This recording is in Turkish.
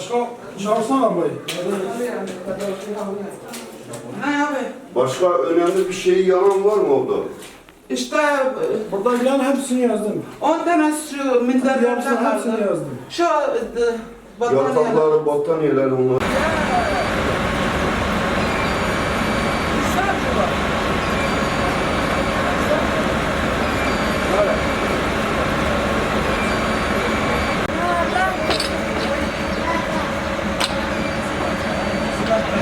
Başka çağırsana arabayı. Ne abi? Başka önemli bir şey yalan var mı orada? İşte Burada gelen hepsini yazdım. 10 tane şu minderlerde Hepsini, kaldı. yazdım. Şu e, bataryalar. Yatakları, battaniyeler onlar.